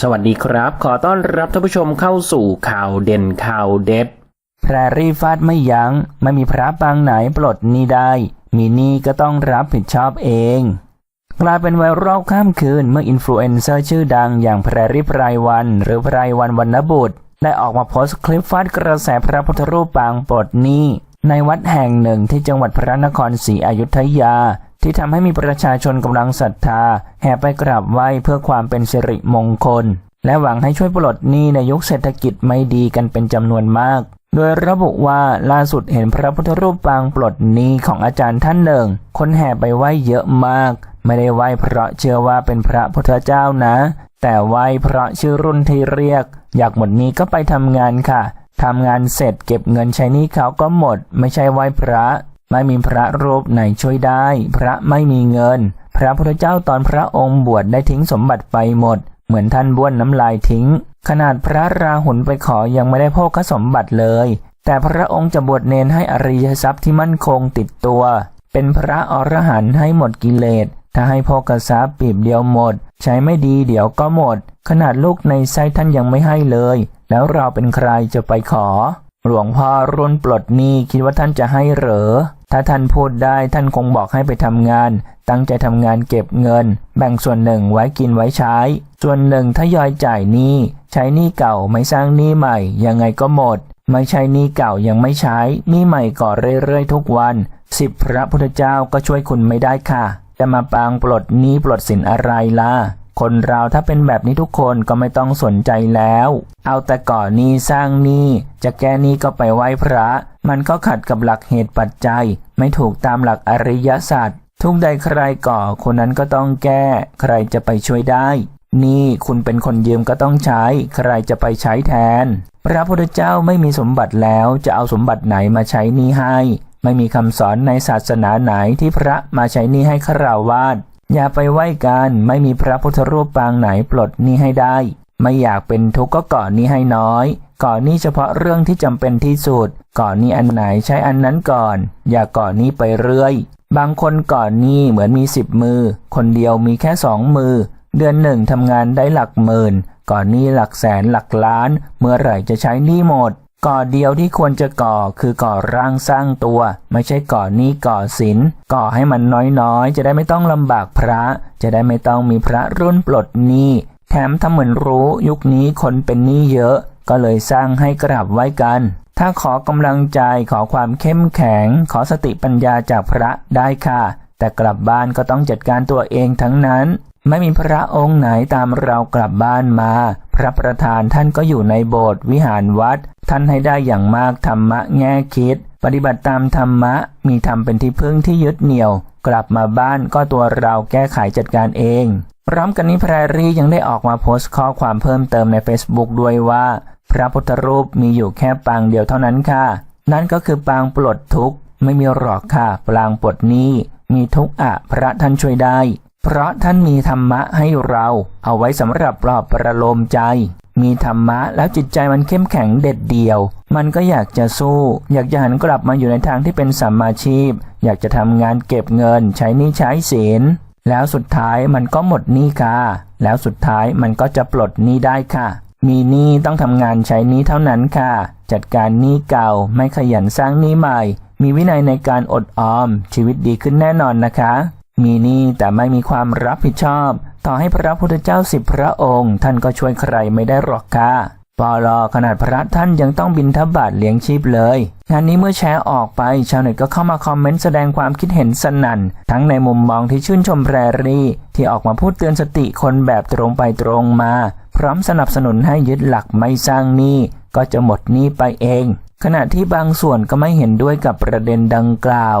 สวัสดีครับ ขอต้อนรับท่านผู้ชมเข้าสู่ข่าวเด่นข่าวเด็ดแพรรี่ฟาดไม่ยัง้ง ไม่มีพระปางไหนปลดหนี้ได้ มีหนี้ก็ต้องรับผิดชอบเอง กลายเป็นไวรัลข้ามคืนเมื่ออินฟลูเอนเซอร์ชื่อดังอย่างแพรรี่ไพรวัน หรือไพรวันวรรณบุตร ได้ออกมาโพสต์คลิปฟาดกระแสพระพุทธรูปปางปลดหนี้ในวัดแห่งหนึ่งที่จังหวัดพระนครศรีอยุธยา ที่ทำให้มีประชาชนกำลังศรัทธา แห่ไปกราบไหว้เพื่อความเป็นสิริมงคล และหวังให้ช่วยปลดหนี้ในยุคเศรษฐกิจไม่ดีกันเป็นจำนวนมาก โดยระบุว่าล่าสุดเห็นพระพุทธรูปปางปลดหนี้ของอาจารย์ท่านหนึ่ง คนแห่ไปไหว้เยอะมาก ไม่ได้ไหว้เพราะเชื่อว่าเป็นพระพุทธเจ้านะ แต่ไหว้เพราะชื่อรุ่นที่เรียก อยากหมดหนี้ก็ไปทำงานค่ะทำงานเสร็จเก็บเงินใช้หนี้เขาก็หมด ไม่ใช่ไหว้พระ ไม่มีพระรูปไหนช่วยได้ พระไม่มีเงิน พระพุทธเจ้าตอนพระองค์บวชได้ทิ้งสมบัติไปหมด เหมือนท่านบ้วนน้ำลายทิ้ง ขนาดพระราหุลไปขอยังไม่ได้โภคสมบัติเลย แต่พระองค์จะบวชเนนให้อริยทรัพย์ที่มั่นคงติดตัว เป็นพระอรหันต์ให้หมดกิเลสถ้าให้โภคทรัพย์ปีบเดียวหมด ใช้ไม่ดีเดี๋ยวก็หมด ขนาดลูกในไส้ท่านยังไม่ให้เลย แล้วเราเป็นใครจะไปขอ หลวงพ่อรุ่นปลดหนี้คิดว่าท่านจะให้เหรอ ถ้าท่านพูดได้ท่านคงบอกให้ไปทำงาน ตั้งใจทำงานเก็บเงิน แบ่งส่วนหนึ่งไว้กินไว้ใช้ ส่วนหนึ่งทยอยจ่ายหนี้ ใช้หนี้เก่าไม่สร้างหนี้ใหม่ ยังไงก็หมด ไม่ใช่หนี้เก่ายังไม่ใช้หนี้ใหม่ก่อเรื่อยๆทุกวันสิบพระพุทธเจ้าก็ช่วยคุณไม่ได้ค่ะ จะมาปางปลดหนี้ปลดสินอะไรล่ะ คนเราถ้าเป็นแบบนี้ทุกคนก็ไม่ต้องสนใจแล้ว เอาแต่ก่อนหนี้สร้างหนี้จะแก้หนี้ก็ไปไหว้พระ มันก็ขัดกับหลักเหตุปัจจัย ไม่ถูกตามหลักอริยศาสตร์ทุกใดใครก่อคนนั้นก็ต้องแก้ ใครจะไปช่วยได้ นี่คุณเป็นคนยืมก็ต้องใช้ ใครจะไปใช้แทน พระพุทธเจ้าไม่มีสมบัติแล้วจะเอาสมบัติไหนมาใช้หนี้ให้ ไม่มีคำสอนในศาสนาไหนที่พระมาใช้หนี้ให้ฆราวาส อย่าไปไหว้กันไม่มีพระพุทธรูปปางไหนปลดหนี้ให้ได้ ไม่อยากเป็นทุกข์ก็ก่อนหนี้ให้น้อย ก่อนหนี้เฉพาะเรื่องที่จำเป็นที่สุด ก่อนหนี้อันไหนใช้อันนั้นก่อน อย่าก่อนหนี้ไปเรื่อย บางคนก่อนหนี้เหมือนมีสิบมือ คนเดียวมีแค่สองมือ เดือนหนึ่งทำงานได้หลักหมื่น ก่อนหนี้หลักแสนหลักล้าน เมื่อไหร่จะใช้หนี้หมด ก่อเดียวที่ควรจะก่อคือก่อร่างสร้างตัว ไม่ใช่ก่อหนี้ก่อสินก่อให้มันน้อยๆ จะได้ไม่ต้องลำบากพระ จะได้ไม่ต้องมีพระรุ่นปลดหนี้แถมทำเหมือนรู้ยุคนี้คนเป็นหนี้เยอะ ก็เลยสร้างให้กราบไว้กัน ถ้าขอกำลังใจขอความเข้มแข็ง ขอสติปัญญาจากพระได้ค่ะ แต่กลับบ้านก็ต้องจัดการตัวเองทั้งนั้น ไม่มีพระองค์ไหนตามเรากลับบ้านมา พระประธานท่านก็อยู่ในโบสถ์วิหารวัด ท่านให้ได้อย่างมากธรรมะแง่คิด ปฏิบัติตามธรรมะ มีธรรมเป็นที่พึ่งที่ยึดเหนี่ยว กลับมาบ้านก็ตัวเราแก้ไขจัดการเองพร้อมกันนี้แพรรี่ยังได้ออกมาโพสต์ข้อความเพิ่มเติมใน Facebook ด้วยว่า พระพุทธรูปมีอยู่แค่ปางเดียวเท่านั้นค่ะ นั่นก็คือปางปลดทุกข์ ไม่มีหรอกค่ะ ปางปลดหนี้ มีทุกข์อะพระท่านช่วยได้ เพราะท่านมีธรรมะให้เราเอาไว้สำหรับปลอบประโลมใจ มีธรรมะแล้วจิตใจมันเข้มแข็งเด็ดเดี่ยว มันก็อยากจะสู้ อยากจะหันกลับมาอยู่ในทางที่เป็นสัมมาชีพ อยากจะทำงานเก็บเงิน ใช้นี้ใช้สินแล้วสุดท้ายมันก็หมดหนี้ค่ะ แล้วสุดท้ายมันก็จะปลดหนี้ได้ค่ะ มีหนี้ต้องทำงานใช้หนี้เท่านั้นค่ะ จัดการหนี้เก่าไม่ขยันสร้างหนี้ใหม่ มีวินัยในการอดออมชีวิตดีขึ้นแน่นอนนะคะ มีหนี้แต่ไม่มีความรับผิดชอบ ต่อให้พระพุทธเจ้าสิบพระองค์ ท่านก็ช่วยใครไม่ได้หรอกค่ะปอลอขนาดพระท่านยังต้องบินทบาทเลี้ยงชีพเลย งานนี้เมื่อแชร์ออกไป ชาวเน็ตก็เข้ามาคอมเมนต์แสดงความคิดเห็นสนั่น ทั้งในมุมมองที่ชื่นชมแพรรี่ ที่ออกมาพูดเตือนสติคนแบบตรงไปตรงมา พร้อมสนับสนุนให้ยึดหลักไม่สร้างหนี้ก็จะหมดหนี้ไปเอง ขณะที่บางส่วนก็ไม่เห็นด้วยกับประเด็นดังกล่าว